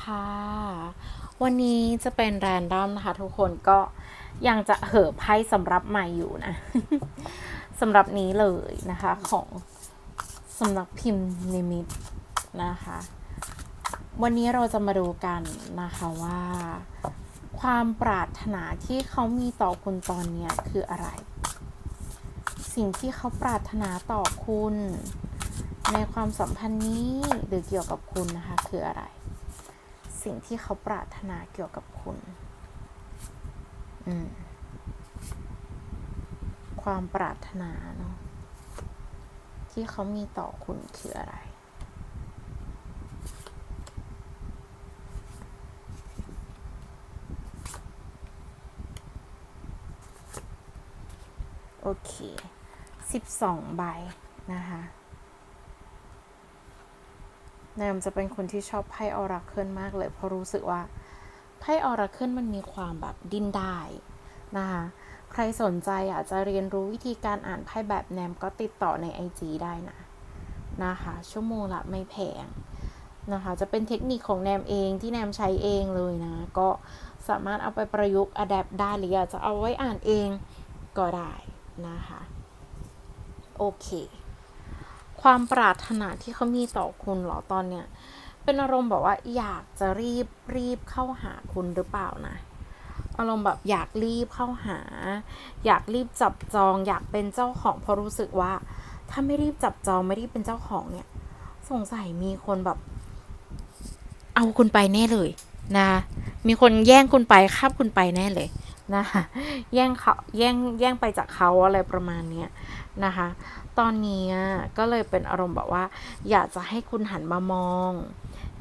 วัสดีค่ะ วันนี้จะเป็นแรนดอมนะคะ ทุกคนก็ยังจะเหอไพ่สำหรับใหม่อยู่นะสำหรับนี้เลยนะคะของสำนักพิมพ์นิมิตนะคะ วันนี้เราจะมาดูกันนะคะว่า ความปรารถนาที่เขามีต่อคุณตอนนี้คืออะไร สิ่งที่เขาปรารถนาต่อคุณ ในความสัมพันธ์นี้หรือเกี่ยวกับคุณนะคะคืออะไร สิ่งที่เขาปรารถนาเกี่ยวกับคุณ ความปรารถนาเนาะที่เขามีต่อคุณคืออะไรโอเคสิบสองใบนะคะ แนมจะเป็นคนที่ชอบไพ่ออราเคิลมากเลยเพราะรู้สึกว่าไพ่ออราเคิลมันมีความแบบดิ้นได้นะคะใครสนใจอยากจะเรียนรู้วิธีการอ่านไพ่แบบแนมก็ติดต่อใน IG ได้นะนะคะ ชั่วโมงละไม่แพงนะคะ จะเป็นเทคนิคของแนมเองที่แนมใช้เองเลยนะ ก็สามารถเอาไปประยุกต์อัดแอปได้หรืออยากจะเอาไว้อ่านเองก็ได้นะคะ โอเค ความปรารถนาที่เขามีต่อคุณเหรอตอนเนี้ยเป็นอารมณ์แบบว่าอยากจะรีบรีบเข้าหาคุณหรือเปล่านะอารมณ์แบบอยากรีบเข้าหา อยากรีบจับจอง อยากเป็นเจ้าของเพราะรู้สึกว่า ถ้าไม่รีบจับจองไม่รีบเป็นเจ้าของเนี่ย สงสัยมีคนแบบ เอาคุณไปแน่เลยนะ มีคนแย่งคุณไปคาบคุณไปแน่เลย นะคะแย่งเขาแย่งแย่งไปจากเขาอะไรประมาณเนี้ยนะคะ ตอนนี้ก็เลยเป็นอารมณ์แบบว่า อยากจะให้คุณหันมามอง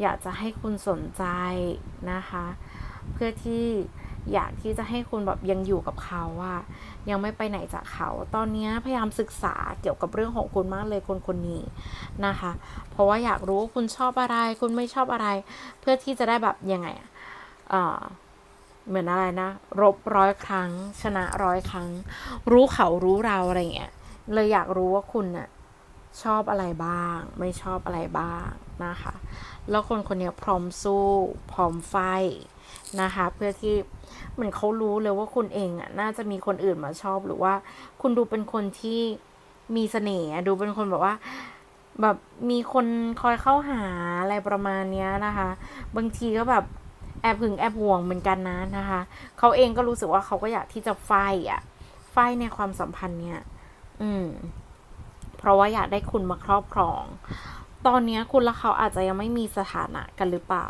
อยากจะให้คุณสนใจนะคะ เพื่อที่อยากที่จะให้คุณแบบยังอยู่กับเขาว่ายังไม่ไปไหนจากเขา ตอนนี้พยายามศึกษาเกี่ยวกับเรื่องของคุณมากเลยคนคนนี้นะคะ เพราะว่าอยากรู้ว่าคุณชอบอะไร คุณไม่ชอบอะไร เพื่อที่จะได้แบบยังไงอ่า เหมือนอะไรนะ รบร้อยครั้ง ชนะร้อยครั้ง รู้เขารู้เราอะไรเงี้ยเลยอยากรู้ว่าคุณน่ะชอบอะไรบ้าง ไม่ชอบอะไรบ้างนะคะ แล้วคนคนนี้พร้อมสู้พร้อมไฟนะคะ เพื่อที่เหมือนเขารู้เลยว่าคุณเองอะน่าจะมีคนอื่นมาชอบหรือว่า คุณดูเป็นคนที่มีเสน่ห์ดูเป็นคนแบบว่าแบบมีคนคอยเข้าหาอะไรประมาณเนี้ยนะคะ บางทีก็แบบ แอบหึงแอบห่วงเหมือนกันนะนะคะ เขาเองก็รู้สึกว่าเขาก็อยากที่จะไฟอะ ไฟในความสัมพันธ์เนี้ยอืม เพราะว่าอยากได้คุณมาครอบครอง ตอนนี้คุณและเขาอาจจะยังไม่มีสถานะกันหรือเปล่า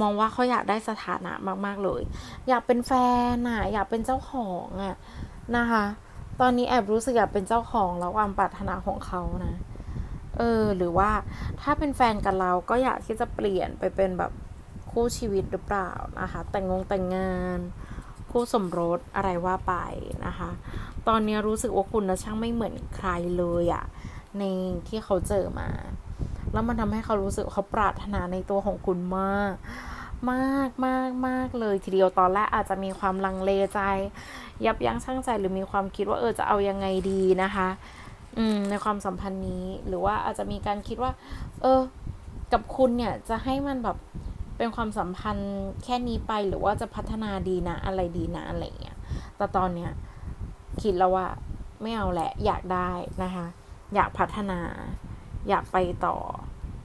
มองว่าเขาอยากได้สถานะมาก ๆเลย อยากเป็นแฟนน่ะ อยากเป็นเจ้าของอะนะคะ ตอนนี้แอบรู้สึกอยากเป็นเจ้าของแล้วความปรารถนาของเขานะ เออ หรือว่าถ้าเป็นแฟนกันเราก็อยากที่จะเปลี่ยนไปเป็นแบบ คู่ชีวิตหรือเปล่านะคะ แต่งงงแต่งงาน คู่สมรสอะไรว่าไปนะคะ ตอนนี้รู้สึกว่าคุณนะช่างไม่เหมือนใครเลยอะในที่เขาเจอมา แล้วมันทำให้เขารู้สึกเขาปรารถนาในตัวของคุณมาก มากมากมากเลยทีเดียวตอนแรกอาจจะมีความลังเลใจ ยับยั้งชั่งใจหรือมีความคิดว่าเออจะเอายังไงดีนะคะอืมในความสัมพันธ์นี้หรือว่าอาจจะมีการคิดว่า เออ กับคุณเนี่ยจะให้มันแบบ เป็นความสัมพันธ์แค่นี้ไปหรือว่าจะพัฒนาดีนะ อะไรดีนะอะไรเงี้ยแต่ตอนเนี้ยคิดแล้วว่าไม่เอาแหละอยากได้นะคะ อยากพัฒนา อยากไปต่อ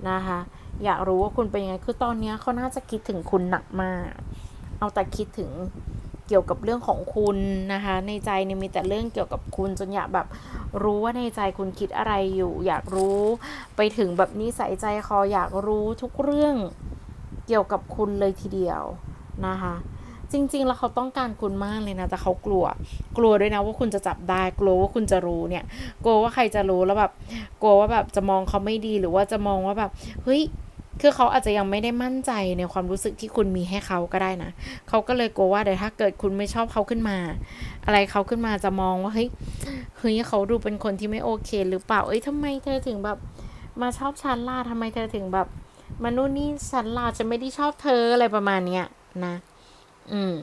นะคะ อยากรู้ว่าคุณเป็นยังไงคือตอนเนี้ยเขาน่าจะคิดถึงคุณหนักมาก เอาแต่คิดถึงเกี่ยวกับเรื่องของคุณนะคะ ในใจเนี่ยมีแต่เรื่องเกี่ยวกับคุณจนอยากแบบรู้ว่าในใจคุณคิดอะไรอยู่ อยากรู้ไปถึงแบบนิสัยใจคออยากรู้ทุกเรื่อง เกี่ยวกับคุณเลยทีเดียวนะคะจริง ๆ แล้วเขาต้องการคุณมากเลยนะ แต่เขากลัว กลัวด้วยนะว่าคุณจะจับได้ กลัวว่าคุณจะรู้เนี่ย กลัวว่าใครจะรู้แล้วแบบ กลัวว่าแบบจะมองเขาไม่ดีหรือว่าจะมองว่าแบบ เฮ้ย คือเขาอาจจะยังไม่ได้มั่นใจในความรู้สึกที่คุณมีให้เขาก็ได้นะ เขาก็เลยกลัวว่าเดี๋ยวถ้าเกิดคุณไม่ชอบเขาขึ้นมา อะไรเขาขึ้นมาจะมองว่าเฮ้ย เฮ้ยเขาดูเป็นคนที่ไม่โอเค หรือเปล่า เอ้ยทำไมเธอถึงแบบ มาชอบฉันล่ะทำไมเธอถึงแบบ มานู่นนี่ฉันล่ะจะไม่ได้ชอบเธออะไรประมาณเนี้ยนะ อืม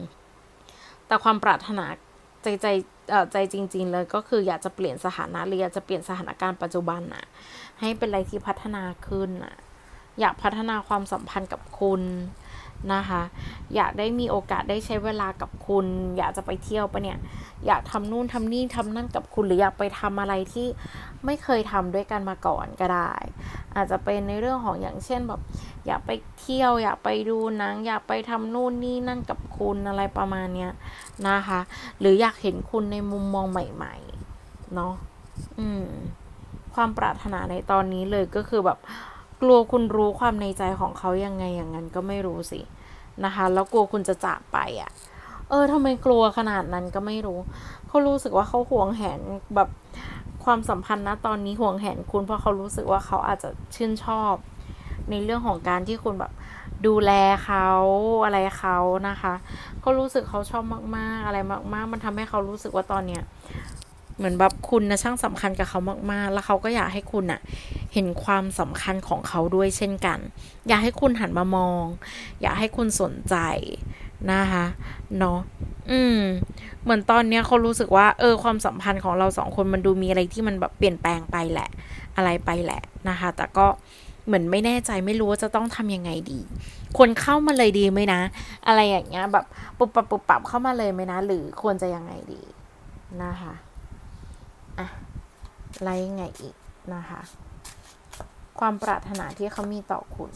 แต่ความปรารถนาใจใจเอ่อใจจริง ๆ เลยก็คืออยากจะเปลี่ยนสถานะหรืออยากจะเปลี่ยนสถานการณ์ปัจจุบันน่ะ ให้เป็นอะไรที่พัฒนาขึ้นน่ะ อยากพัฒนาความสัมพันธ์กับคุณนะคะ อยากได้มีโอกาสได้ใช้เวลากับคุณ อยากจะไปเที่ยวปะเนี่ย อยากทำนู่นทำนี่ทำนั่นกับคุณ หรืออยากไปทำอะไรที่ไม่เคยทำด้วยกันมาก่อนก็ได้ อาจจะเป็นในเรื่องของอย่างเช่นแบบอยากไปเที่ยวอยากไปดูหนัง อยากไปทำนู่นนี่นั่นกับคุณอะไรประมาณเนี้ยนะคะ หรืออยากเห็นคุณในมุมมองใหม่ๆเนาะอืม ความปรารถนาในตอนนี้เลยก็คือแบบกลัวคุณรู้ความในใจของเขายังไงอย่างนั้นก็ไม่รู้สินะคะ แล้วกลัวคุณจะจากไปอะ่ะ เออทำไมกลัวขนาดนั้นก็ไม่รู้ เขารู้สึกว่าเขาห่วงแหนแบบ ความสัมพันธ์นะตอนนี้ห่วงแหนคุณเพราะเขารู้สึกว่าเขาอาจจะชื่นชอบ ในเรื่องของการที่คุณแบบดูแลเขาอะไรเขานะคะก็รู้สึกเขาชอบมาก ๆ อะไรมาก ๆ มันทำให้เขารู้สึกว่าตอนเนี้ยเหมือนแบบคุณนะช่างสำคัญกับเขามาก ๆ แล้วเขาก็อยากให้คุณอะเห็นความสำคัญของเขาด้วยเช่นกัน อยากให้คุณหันมามอง อยากให้คุณสนใจ นะคะเนาะอืม เหมือนตอนเนี้ยเขารู้สึกว่า เออ ความสัมพันธ์ของเราสองคนมันดูมีอะไรที่มันแบบเปลี่ยนแปลงไปแหละ อะไรไปแหละนะคะ แต่ก็เหมือนไม่แน่ใจไม่รู้ว่าจะต้องทำยังไงดี ควรเข้ามาเลยดีไหมนะ อะไรอย่างเงี้ยแบบปุบปับปุบปับเข้ามาเลยไหมนะ หรือควรจะยังไงดีนะคะอะอะไรยังไงอีกนะคะ ความปรารถนาที่เขามีต่อคุณ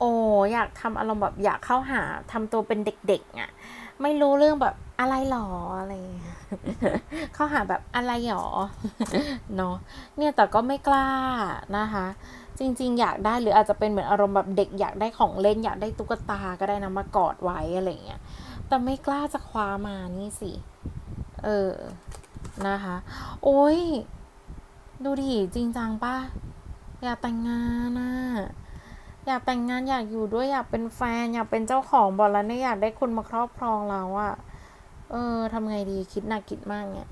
โอ้อยากทำอารมณ์แบบอยากเข้าหาทำตัวเป็นเด็กๆอะ่ะไม่รู้เรื่องแบบอะไรหรออะไรเข้าหาแบบอะไรหรอเนาะเนี่ยแต่ก็ไม่กล้านะคะ จริง ๆ อยากได้หรืออาจจะเป็นเหมือนอารมณ์แบบเด็กอยากได้ของเล่นอยากได้ตุ๊กตาก็ได้นะมากอดไว้อะไรเงี้ยแต่ไม่กล้าจะคว้ามานี่สิเออนะคะ โอ้ยดูดิจริงจังป่ะอยากแต่งงานนะ อยากแต่งงานอยากอยู่ด้วยอยากเป็นแฟน อยากเป็นเจ้าของบอกแล้วเนี่ยอยากได้คุณมาครอบครองเราอะเออทำไงดีคิดหนักคิดมากเนี่ย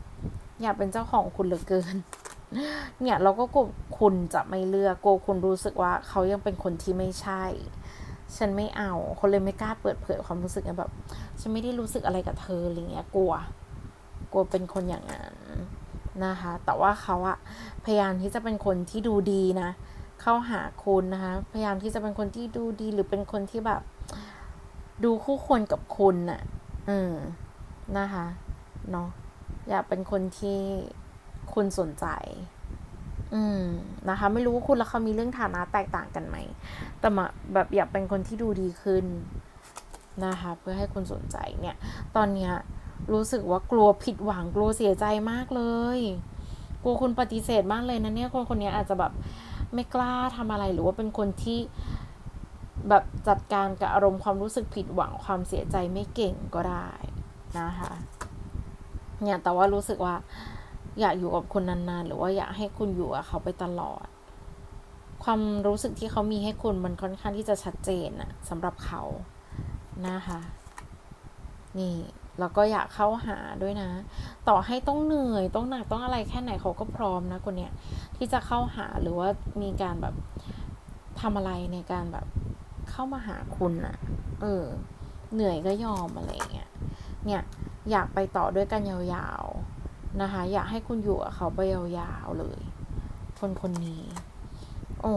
อยากเป็นเจ้าของคุณเหลือเกิน เนี่ยเราก็กลัวคุณจะไม่เลือกกลัวคุณรู้สึกว่า เขายังเป็นคนที่ไม่ใช่ ฉันไม่เอาคนเลยไม่กล้าเปิดเผยความรู้สึกแบบฉันไม่ได้รู้สึกอะไรกับเธออะไรเงี้ยกลัว กลัวเป็นคนอย่างนั้นนะคะ แต่ว่าเขาอะพยายามที่จะเป็นคนที่ดูดีนะ เข้าหาคุณนะคะ พยายามที่จะเป็นคนที่ดูดีหรือเป็นคนที่แบบ ดูคู่ควรกับคุณน่ะ อืมนะคะเนาะอยากเป็นคนที่คุณสนใจ อืมนะคะ ไม่รู้ว่าคุณแล้วเขามีเรื่องฐานะแตกต่างกันไหม แต่มาแบบอยากเป็นคนที่ดูดีขึ้นนะคะ เพื่อให้คุณสนใจเนี่ย ตอนเนี้ยรู้สึกว่ากลัวผิดหวังกลัวเสียใจมากเลย กลัวคุณปฏิเสธมากเลยนะเนี่ยคนคนนี้อาจจะแบบ ไม่กล้าทำอะไรหรือว่าเป็นคนที่แบบจัดการกับอารมณ์ความรู้สึกผิดหวังความเสียใจไม่เก่งก็ได้นะคะเนี่ยแต่ว่ารู้สึกว่า อยากอยู่กับคุณนานๆ หรือว่าอยากให้คุณอยู่กับเขาไปตลอด ความรู้สึกที่เขามีให้คุณมันค่อนข้างที่จะชัดเจนอะสำหรับเขานะคะนี่ แล้วก็อยากเข้าหาด้วยนะ ต่อให้ต้องเหนื่อยต้องหนักต้องอะไรแค่ไหนเขาก็พร้อมนะคนเนี้ยที่จะเข้าหาหรือว่ามีการแบบทำอะไรในการแบบเข้ามาหาคุณอะเออ เหนื่อยก็ยอมอะไรเงี้ยเนี่ยอยากไปต่อด้วยกันยาวๆนะคะ อยากให้คุณอยู่กับเขาไปยาวๆเลย คนคนนี้ โอ้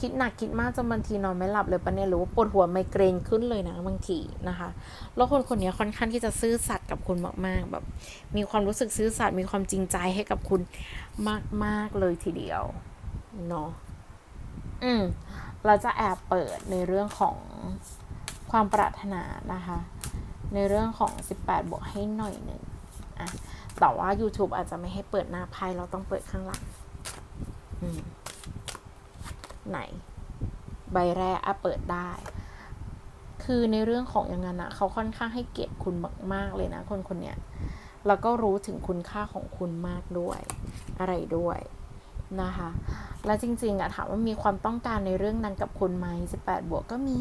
คิดหนักคิดมากจนบางทีนอนไม่หลับเลยปะเนี่ยหรือว่าปวดหัวไมเกรนขึ้นเลยนะบางทีนะคะ แล้วคนคนนี้ค่อนข้างที่จะซื่อสัตย์กับคุณมากๆแบบ มีความรู้สึกซื่อสัตย์มีความจริงใจให้กับคุณมาก ๆเลยทีเดียวเนาะอืมเราจะแอบเปิดในเรื่องของความปรารถนานะคะ ในเรื่องของ 18 บวกให้หน่อยหนึ่งอะแต่ว่า YouTube อาจจะไม่ให้เปิดหน้าไพ่เราต้องเปิดข้างหลังอืม ไหน ใบแรกอะเปิดได้ คือในเรื่องของอย่างนั้นนะเขาค่อนข้างให้เกียรติคุณมาก ๆ เลยนะคนคนเนี้ยแล้วก็รู้ถึงคุณค่าของคุณมากด้วย อะไรด้วยนะคะ และจริงๆอะถามว่ามีความต้องการในเรื่องนั้นกับคุณไหม18 บวกก็มี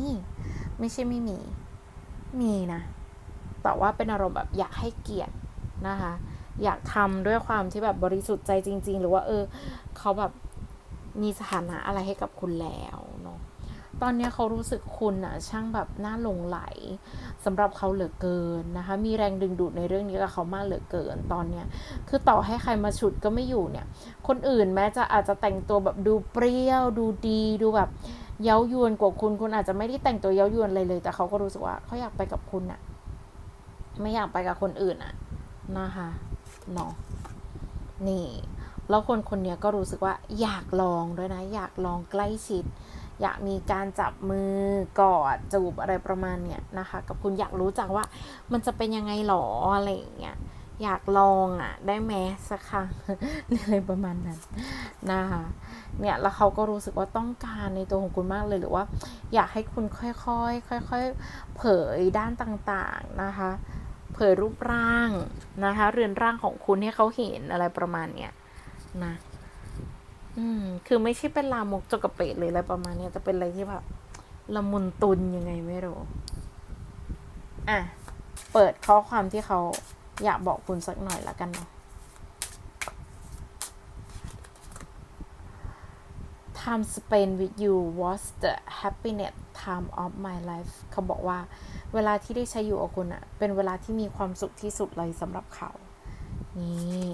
ไม่ใช่ไม่มี มีนะ แต่ว่าเป็นอารมณ์แบบอยากให้เกียรตินะคะ อยากทำด้วยความที่แบบบริสุทธิ์ใจจริง ๆ หรือว่าเออเขาแบบ มีสถานะอะไรให้กับคุณแล้วเนาะตอนนี้เขารู้สึกคุณอะช่างแบบน่าหลงไหลสำหรับเขาเหลือเกินนะคะ มีแรงดึงดูดในเรื่องนี้กับเขามากเหลือเกินตอนเนี้ยคือต่อให้ใครมาฉุดก็ไม่อยู่เนี่ย คนอื่นแม้จะอาจจะแต่งตัวแบบดูเปรี้ยว ดูดีดูแบบเย้ายวนกว่าคุณคุณอาจจะไม่ได้แต่งตัวเย้ายวนเลยเลย แต่เขาก็รู้สึกว่าเขาอยากไปกับคุณอะไม่อยากไปกับคนอื่นอะนะคะเนาะนี่ แล้วคนคนนี้ก็รู้สึกว่าอยากลองด้วยนะ อยากลองใกล้ชิด อยากมีการจับมือกอดจูบอะไรประมาณเนี้ยนะคะ กับคุณอยากรู้จักว่ามันจะเป็นยังไงหรออะไรอย่างเงี้ยอยากลองอะ ได้ไหมสักครั้งอะไรประมาณนั้นนะคะเนี่ยแล้วเขาก็รู้สึกว่าต้องการในตัวของคุณมากเลยหรือว่า อยากให้คุณค่อยๆค่อยๆเผยด้านต่างๆนะคะ เผยรูปร่างนะคะ เรือนร่างของคุณให้เขาเห็นอะไรประมาณเนี้ย นะ อืม คือไม่ใช่เป็นลามกจกกระเปดเลยอะไรประมาณนี้จะเป็นอะไรที่แบบละมุนตุนยังไงไม่รู้ อะ เปิดข้อความที่เขาอยากบอกคุณสักหน่อยละกันเนาะ Time spent with you was the happiness time of my life เขาบอกว่า เวลาที่ได้ใช้อยู่กับคุณอะเป็นเวลาที่มีความสุขที่สุดเลยสำหรับเขา นี่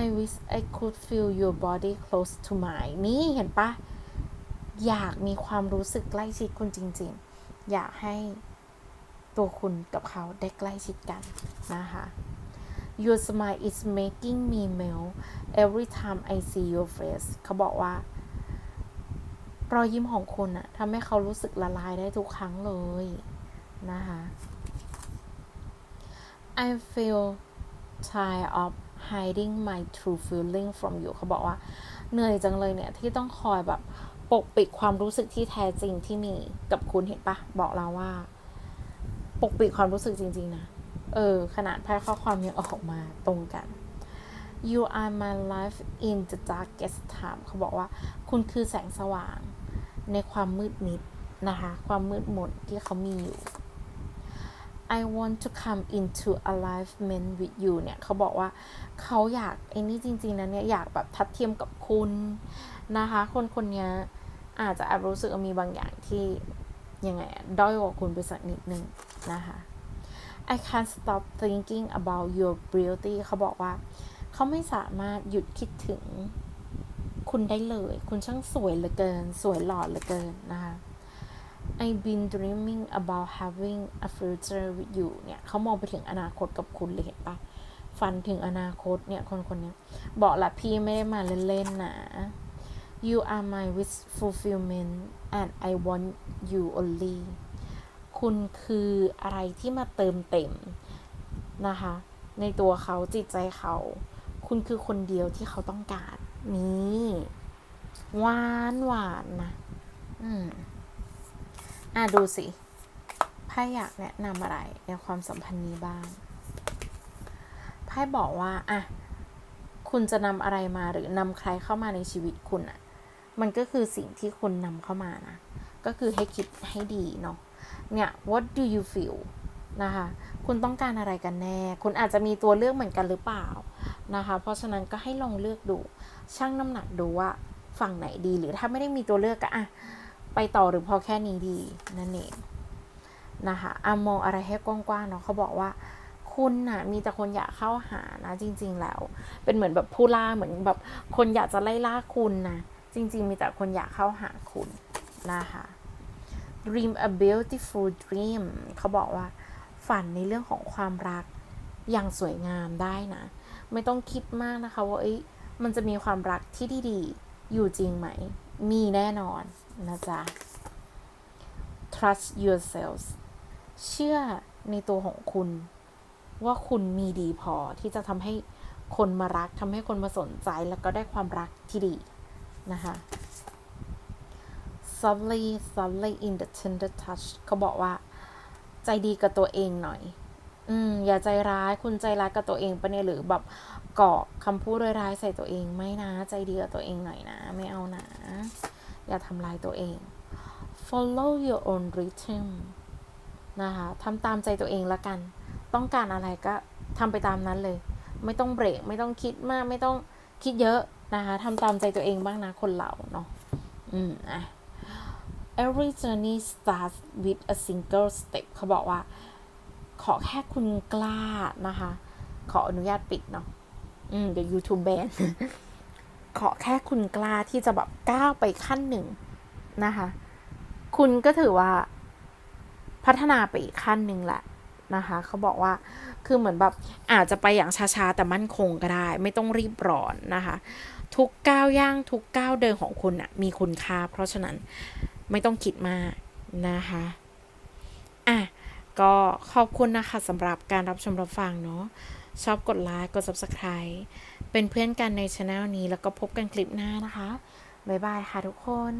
I wish I could feel your body close to mine นี่เห็นปะ อยากมีความรู้สึกใกล้ชิดคุณจริง ๆ อยากให้ตัวคุณกับเขาได้ใกล้ชิดกันนะคะ Your smile is making me melt every time I see your face เขาบอกว่ารอยยิ้มของคุณอะทำให้เขารู้สึกละลายได้ทุกครั้งเลยนะคะ I feel tired of hiding my true feeling from you เขาบอกว่าเหนื่อยจังเลยเนี่ย ที่ต้องคอยแบบปกปิดความรู้สึกที่แท้จริงที่มีกับคุณเห็นปะบอกเราว่า ปกปิดความรู้สึกจริง ๆ นะ เออ ขนาดไพ่ข้อความยังออกมาตรงกัน you are my life in the darkest time เขาบอกว่า คุณคือแสงสว่างในความมืดมิดนะคะ ความมืดมนที่เขามีอยู่ I want to come into alignment with you เนี่ยเขาบอกว่าเขาอยากไอ้นี่จริง ๆนะเนี่ยอยากแบบทัดเทียมกับคุณนะคะ คนคนนี้อาจจะแอบรู้สึกมีบางอย่างที่ยังไงอะด้อยกว่าคุณไปสักนิดนึงนะคะ I can't stop thinking about your beauty เขาบอกว่า เขาไม่สามารถหยุดคิดถึงคุณได้เลย คุณช่างสวยเหลือเกิน สวยหล่อเหลือเกินนะคะ I've been dreaming about having a future with you เนี่ยเขามองไปถึงอนาคตกับคุณเลยเห็นปะฝันถึงอนาคตเนี่ยคนคนนี้บอกละพี่ไม่ได้มาเล่นๆนะ You are my wish fulfillment and I want you only คุณคืออะไรที่มาเติมเต็มนะคะ ในตัวเขาจิตใจเขา คุณคือคนเดียวที่เขาต้องการ นี่ หวานหวานนะ อืม อะดูสิไพ่อยากแนะนำอะไรในความสัมพันธ์นี้บ้างไพ่บอกว่าอะคุณจะนำอะไรมาหรือนำใครเข้ามาในชีวิตคุณอะ มันก็คือสิ่งที่คุณนำเข้ามานะ ก็คือให้คิดให้ดีเนาะเนี่ย what do you feel นะคะ คุณต้องการอะไรกันแน่ คุณอาจจะมีตัวเลือกเหมือนกันหรือเปล่านะคะ เพราะฉะนั้นก็ให้ลองเลือกดู ชั่งน้ำหนักดูว่าฝั่งไหนดี หรือถ้าไม่ได้มีตัวเลือกก็อะ ไปต่อหรือพอแค่นี้ดีนั่นเองนะคะอามองอะไรให้กว้างๆเนาะเขาบอกว่า คุณน่ะมีแต่คนอยากเข้าหานะ จริง ๆ แล้ว เป็นเหมือนแบบผู้ล่าเหมือนแบบคนอยากจะไล่ล่าคุณนะจริง ๆ มีแต่คนอยากเข้าหาคุณนะคะ dream a beautiful dream เขาบอกว่า ฝันในเรื่องของความรักอย่างสวยงามได้นะ ไม่ต้องคิดมากนะคะว่าเอ้ยมันจะมีความรักที่ดีๆ อยู่จริงไหม มีแน่นอน นะจ๊ะ trust yourself เชื่อในตัวของคุณ ว่าคุณมีดีพอที่จะทำให้คนมารักทำให้คนมาสนใจแล้วก็ได้ความรักที่ดี นะคะ softly softly in the tender touch เขาบอกว่า ใจดีกับตัวเองหน่อย อืม อย่าใจร้ายคุณใจร้ายกับตัวเองปะเนี่ยหรือแบบเกาะคำพูดร้ายๆใส่ตัวเองไม่นะ ใจดีกับตัวเองหน่อยนะ ไม่เอานะ อย่าทำลายตัวเอง follow your own rhythm นะคะทำตามใจตัวเองละกัน ต้องการอะไรก็ทำไปตามนั้นเลย ไม่ต้องเบรก ไม่ต้องคิดมาก ไม่ต้องคิดเยอะนะคะทำตามใจตัวเองบ้างนะคนเราเนาะ อืมอะ every journey starts with a single step เขาบอกว่า ขอแค่คุณกล้านะคะ ขออนุญาตปิดเนาะ อืม เดี๋ยว YouTube แบน ขอแค่คุณกล้าที่จะแบบก้าวไปขั้นหนึ่งนะคะ คุณก็ถือว่าพัฒนาไปอีกขั้นหนึ่งแหละนะคะเขาบอกว่าคือเหมือนแบบอาจจะไปอย่างช้าๆแต่มั่นคงก็ได้ ไม่ต้องรีบร้อนนะคะ ทุกก้าวย่างทุกก้าวเดินของคุณอะมีคุณค่า เพราะฉะนั้นไม่ต้องคิดมากนะคะอะก็ขอบคุณนะคะสำหรับการรับชมรับฟังเนาะชอบกดไลค์กด Subscribe เป็นเพื่อนกันในช anel นี้แล้วก็พบกันคลิปหน้านะคะ บ๊ายบายค่ะทุกคน